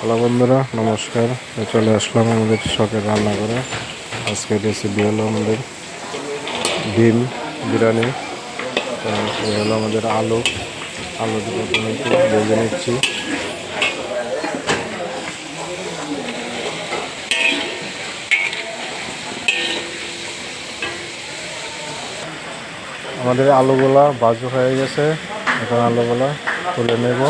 Hello বন্ধুরা, নমস্কার। চলে আসলাম আমাদের শখের রান্না করে আজকে রেসিপি হলো আমাদের ডিম, বিরিয়ানি। এই হলো আমাদের আলু। আলু প্রথমে একটু ভেজে নিচ্ছি। আমাদের আলুগুলা বাজু হয়ে গেছে। এখন আলুগুলা তুলে নেব।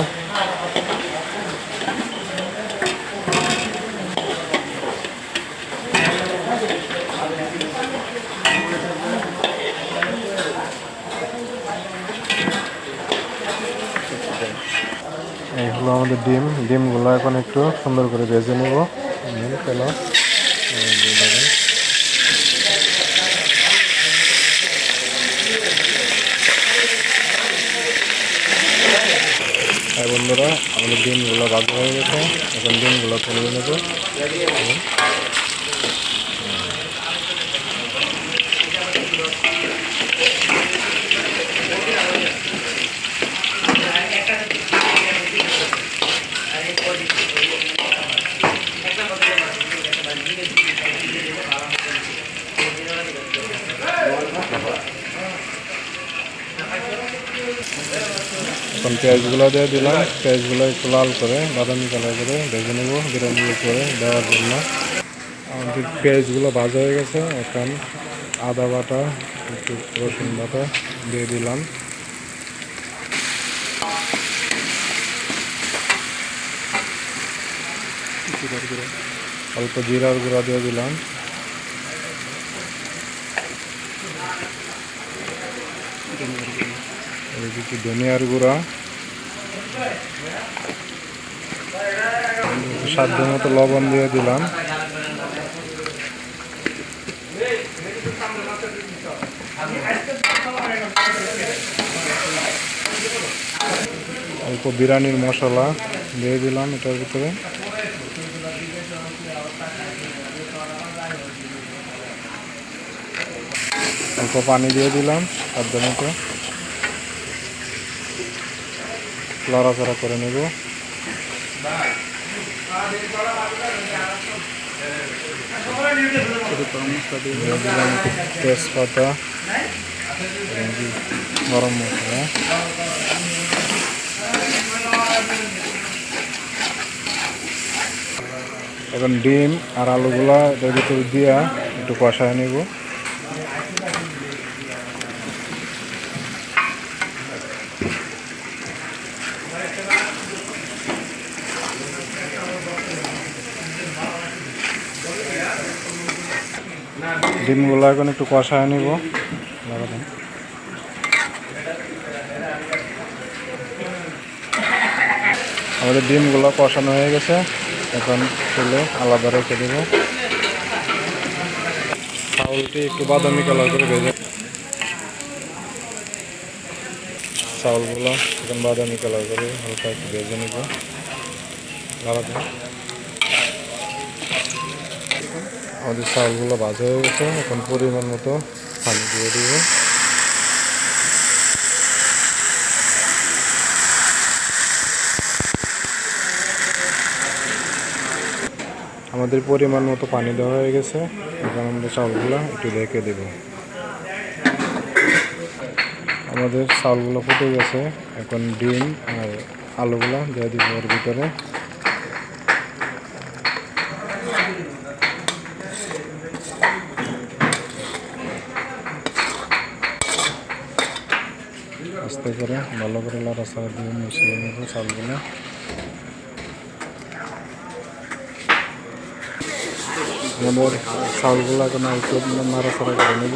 এই হলো আমাদের ডিম। ডিমগুলো এখন একটু সুন্দর করে ভেজে নেব। ডিম তেল তাই বন্ধুরা, আমাদের ডিমগুলো ভাজা হয়ে গেছে। এখন ডিমগুলো তুলে নেব। এখন পেঁয়াজগুলো দিয়ে দিলাম। পেঁয়াজগুলো একটু লাল করে, বাদামি কালার করে ভেজে নেব বিরিয়ানির উপরে দেওয়ার জন্য। আমাদের পেঁয়াজগুলো ভাজা হয়ে গেছে। এখন আদা বাটা, একটু রসুন বাটা দিয়ে দিলাম। অল্প জিরার গুঁড়া দিয়ে দিলাম। এই দিকে ধনিয়ার গুঁড়া সাধ্য মতো লবণ দিয়ে দিলাম অল্প বিরিয়ানির মশলা দিয়ে দিলাম এটার ভিতরে অল্প পানি দিয়ে দিলাম সাধ্য মতো লড়াচড়া করে নেব। তেজপাতা গরম মশলা। এখন ডিম আর আলুগুলা দিয়া একটু কষায় নেব। ডিমগুলো এখন একটু কষায় নিব। লাগাতাম। আমাদের ডিমগুলো কষানো হয়ে গেছে। এখন তুলে আলাদা রেখে দেব। চাউলটি একটু বাদামি কালার করে ভেজে চাউলগুলো এখন বাদামি কালার করে হালকা একটু ভেজে নিব। আমাদের চাউলগুলো ভাজা হয়ে গেছে, এখন পরিমাণ মতো পানি দিয়ে দিব। আমাদের পরিমাণ মতো পানি দেওয়া হয়ে গেছে, এখন আমরা চাউলগুলো একটু রেখে দেব। আমাদের চাউলগুলো ফুটে গেছে, এখন ডিম আর আলুগুলো দিয়ে দিব ওর ভিতরে। আস্তে করে, ভালো করে লড়াচড়া দিয়ে মিশিয়ে নেব চালগুলো আমাদের চাউলগুলো এখন একটু নাড়াচাড়া করে নেব।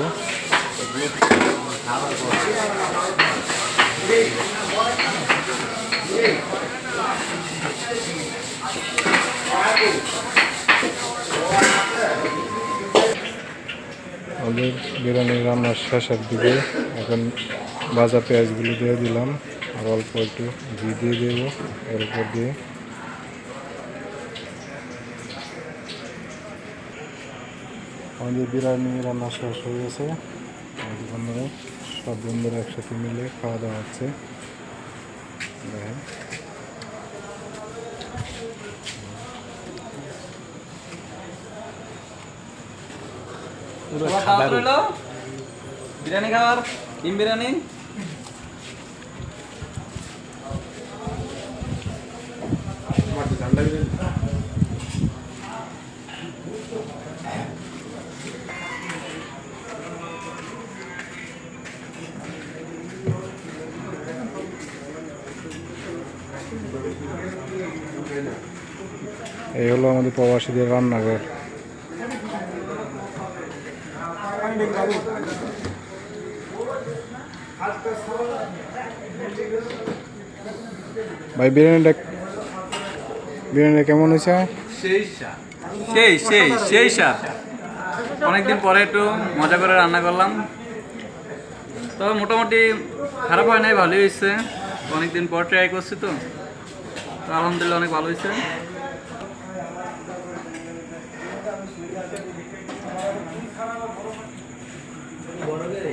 আমাদের বিরিয়ানি রান্নার শেষের দিকে এখন ভাজা পেঁয়াজগুলো দিয়ে দিলাম। আর অল্প একটু ঘি দিয়ে দেব এর উপর দিয়ে। আমাদের বিরিয়ানি রান্না শেষ হয়ে গেছে বন্ধুরা, সব বন্ধুরা একসাথে মিলে খাওয়া দাওয়া হচ্ছে। বিরিয়ানি খাবার ডিম বিরিয়ানি। এই হলো আমাদের প্রবাসীদের রান্নাঘর। ভাই, বিরিয়ানিটা বিরিয়ানিটা কেমন হয়েছে? সেই সেই সেই স্বাদ অনেকদিন পরে একটু মজা করে রান্না করলাম। তবে মোটামুটি খারাপ হয় নাই, ভালোই হয়েছে। অনেকদিন পর ট্রাই করছি তো। তো আলহামদুলিল্লাহ অনেক ভালো হয়েছে। বড় করে